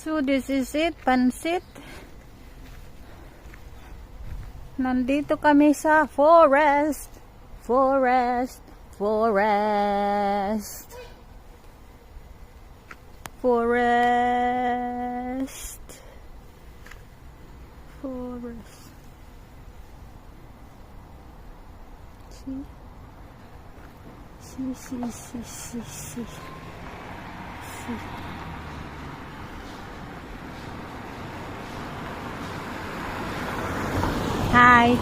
So this is it, pansit. Nandito kami sa forest. Forest. Forest. Forest. Forest. See? See, see, see, see, see. See. Hi.